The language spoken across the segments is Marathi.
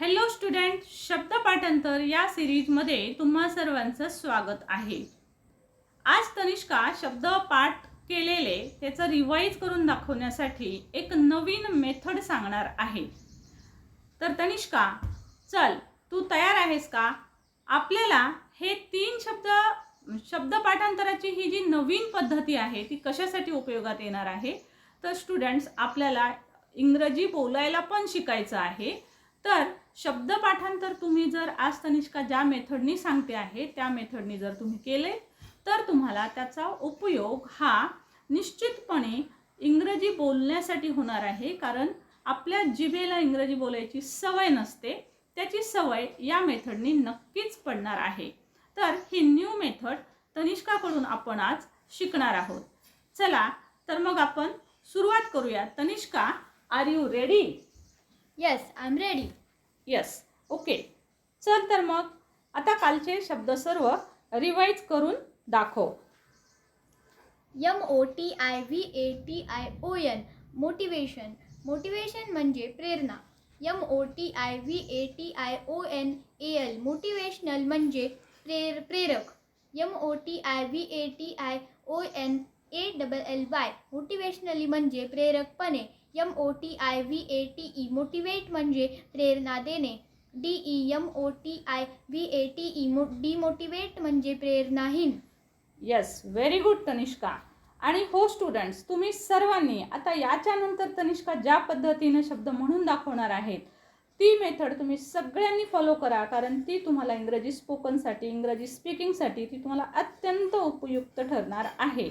हॅलो स्टुडंट शब्द पाठांतर या सिरीजमध्ये तुम्हा सर्वांचं स्वागत आहे. आज तनिष्का शब्द पाठ केलेले त्याचं रिवाईज करून दाखवण्यासाठी एक नवीन मेथड सांगणार आहे. तर तनिष्का चल तू तयार आहेस का? आपल्याला हे तीन शब्द शब्द पाठांतराची ही जी नवीन पद्धती आहे ती कशासाठी उपयोगात येणार आहे? तर स्टुडंट्स आपल्याला इंग्रजी बोलायला पण शिकायचं आहे. तर शब्द पाठांतर तुम्ही जर आज तनिष्का ज्या मेथडनी सांगते आहे त्या मेथडनी जर तुम्ही केले तर तुम्हाला त्याचा उपयोग हा निश्चितपणे इंग्रजी बोलण्यासाठी होणार आहे. कारण आपल्या जिभेला इंग्रजी बोलायची सवय नसते. त्याची सवय या मेथडनी नक्कीच पडणार आहे. तर ही न्यू मेथड तनिष्काकडून आपण आज शिकणार आहोत. चला तर मग आपण सुरुवात करूया. Tanishka are you ready yes I am ready yes okay चल तर मग आता कालचे शब्द सर्व रिवाईज करून दाखव. M O T I V A T I O N motivation motivation म्हणजे प्रेरणा. M O T I V A T I O N A L motivational म्हणजे प्रेर प्रेरक. M O T I V A T I O N A double L Y motivationally म्हणजे प्रेरकपणे. M O T I V A T E motivate म्हणजे प्रेरणा देणे. D E M O T I V A T E मो डिमोटिवेट म्हणजे प्रेरणाहीन. Yes very good Tanishka. आणि हो स्टुडंट्स तुम्ही सर्वांनी आता याच्यानंतर तनिष्का ज्या पद्धतीने शब्द म्हणून दाखवणार आहेत ती मेथड तुम्ही सगळ्यांनी फॉलो करा कारण ती तुम्हाला इंग्रजी स्पोकनसाठी इंग्रजी स्पीकिंगसाठी ती तुम्हाला अत्यंत उपयुक्त ठरणार आहे.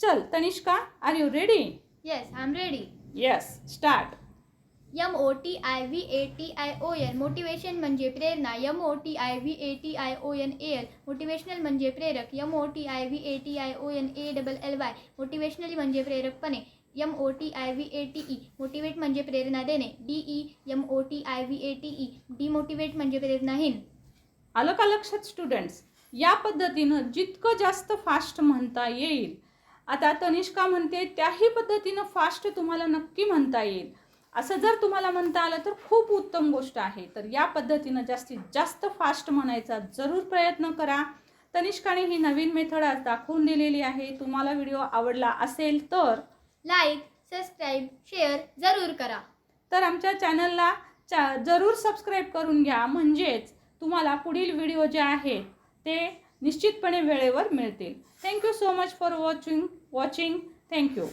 चल Tanishka are you ready yes I am ready yes start M O T I V A T I O N motivation म्हणजे प्रेरणा. M O T I V A T I O N A L motivational म्हणजे प्रेरक. M O T I V A T I O N A double L Y motivationally म्हणजे प्रेरकपणे. M O T I V A T E motivate म्हणजे प्रेरणा देणे. D E M O T I V A T E demotivate म्हणजे प्रेरणाहीन. आलं का लक्षात स्टुडंट्स या पद्धतीनं जितकं जास्त फास्ट म्हणता येईल आता तनिष्का म्हणते त्याही पद्धतीनं फास्ट तुम्हाला नक्की म्हणता येईल. असं जर तुम्हाला म्हणता आलं तर खूप उत्तम गोष्ट आहे. तर या पद्धतीनं जास्तीत जास्त फास्ट म्हणायचा जरूर प्रयत्न करा. तनिष्काने ही नवीन मेथड आज दाखवून दिलेली आहे. तुम्हाला व्हिडिओ आवडला असेल तर लाईक सबस्क्राईब शेअर जरूर करा. तर आमच्या चॅनलला चा जरूर सबस्क्राईब करून घ्या. म्हणजेच तुम्हाला पुढील व्हिडिओ जे आहेत ते निश्चितपणे वेळेवर मिळतील. Thank you so much for watching watching thank you